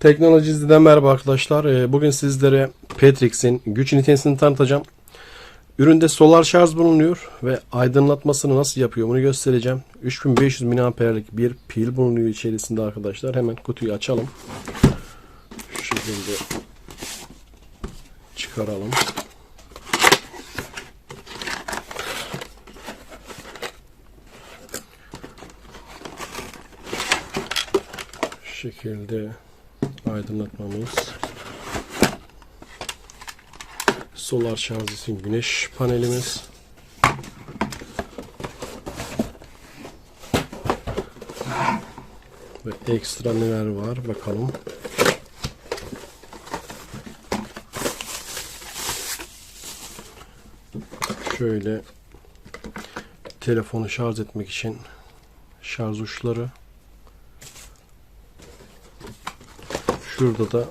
Teknoloji izleden merhaba arkadaşlar. Ee, Bugün sizlere Petrix'in güç ünitesini tanıtacağım. Üründe solar şarj bulunuyor ve aydınlatmasını nasıl yapıyor bunu göstereceğim. 3500 mAh'lik bir pil bulunuyor içerisinde arkadaşlar. Hemen kutuyu açalım. Şu şekilde çıkaralım. Şu şekilde aydınlatmamız. Solar şarj için güneş panelimiz. Ve ekstra neler var bakalım. Şöyle telefonu şarj etmek için şarj uçları. Şurada da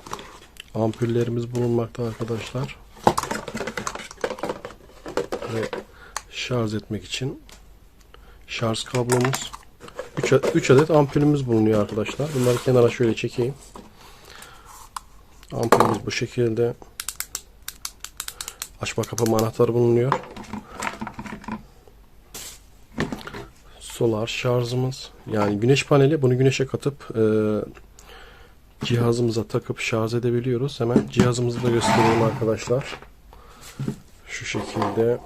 ampullerimiz bulunmakta arkadaşlar. Ve şarj etmek için şarj kablomuz. 3 adet ampulümüz bulunuyor arkadaşlar. Bunları kenara şöyle çekeyim. Ampulümüz bu şekilde. Açma kapama anahtarı bulunuyor. Solar şarjımız. Yani güneş paneli bunu güneşe katıp e, cihazımıza takıp şarj edebiliyoruz. Hemen cihazımızı da göstereyim arkadaşlar. Şu şekilde.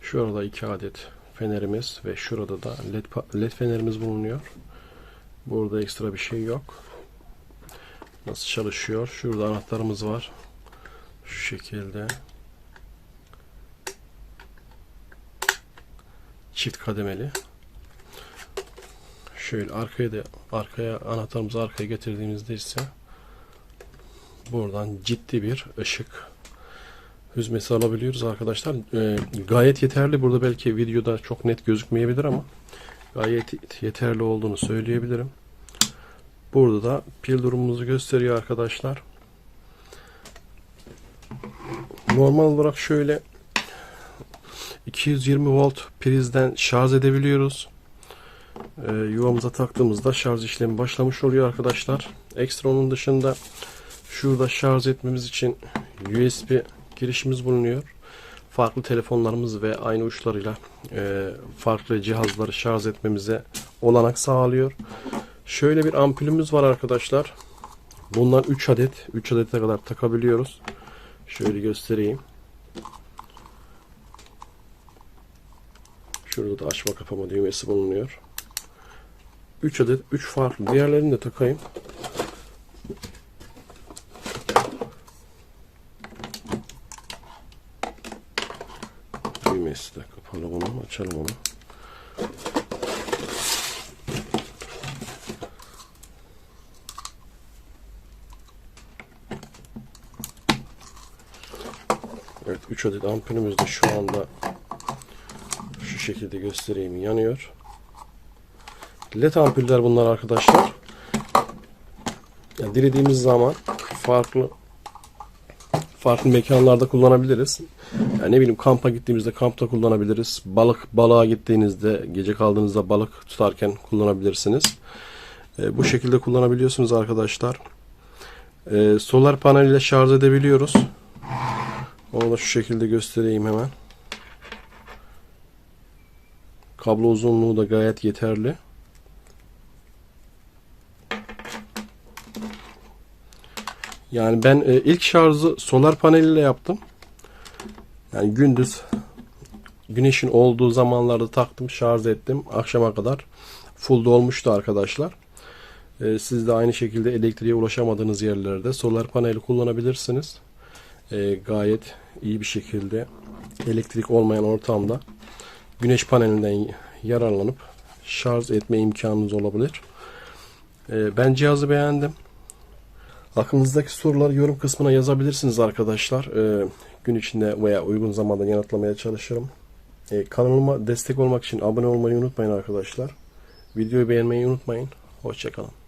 Şurada iki adet fenerimiz ve şurada da led, led fenerimiz bulunuyor. Burada ekstra bir şey yok. Nasıl çalışıyor? Şurada anahtarımız var. Şu şekilde. Çift kademeli. Şöyle arkaya da arkaya anahtarımızı arkaya getirdiğimizde ise buradan ciddi bir ışık hüzmesi alabiliyoruz arkadaşlar. Ee, gayet yeterli. Burada belki videoda çok net gözükmeyebilir ama gayet yeterli olduğunu söyleyebilirim. Burada da pil durumumuzu gösteriyor arkadaşlar. Normal olarak şöyle 220 volt prizden şarj edebiliyoruz. Ee, yuvamıza taktığımızda şarj işlemi başlamış oluyor arkadaşlar. Ekstra onun dışında şurada şarj etmemiz için USB girişimiz bulunuyor. Farklı telefonlarımız ve aynı uçlarıyla e, farklı cihazları şarj etmemize olanak sağlıyor. Şöyle bir ampulümüz var arkadaşlar. Bundan 3 adet, 3 adete kadar takabiliyoruz. Şöyle göstereyim. Şurada da açma kapama düğmesi bulunuyor. 3 adet 3 farklı. Diğerlerini de takayım. Düğmesi de kapalı bunu. Açalım onu. Evet 3 adet ampulümüz de şu anda şekilde göstereyim yanıyor. LED ampuller bunlar arkadaşlar. Yani dilediğimiz zaman farklı farklı mekanlarda kullanabiliriz. Yani ne bileyim kampa gittiğimizde kampta kullanabiliriz. Balık balığa gittiğinizde gece kaldığınızda balık tutarken kullanabilirsiniz. E, bu şekilde kullanabiliyorsunuz arkadaşlar. E, solar panel ile şarj edebiliyoruz. Onu da şu şekilde göstereyim hemen. Kablo uzunluğu da gayet yeterli. Yani ben e, ilk şarjı solar paneliyle yaptım. Yani gündüz güneşin olduğu zamanlarda taktım, şarj ettim. Akşama kadar full dolmuştu arkadaşlar. E, siz de aynı şekilde elektriğe ulaşamadığınız yerlerde solar paneli kullanabilirsiniz. E, gayet iyi bir şekilde elektrik olmayan ortamda güneş panelinden yararlanıp şarj etme imkanınız olabilir. Ee, ben cihazı beğendim. Aklınızdaki soruları yorum kısmına yazabilirsiniz arkadaşlar. Ee, gün içinde veya uygun zamanda yanıtlamaya çalışırım. Ee, kanalıma destek olmak için abone olmayı unutmayın arkadaşlar. Videoyu beğenmeyi unutmayın. Hoşçakalın.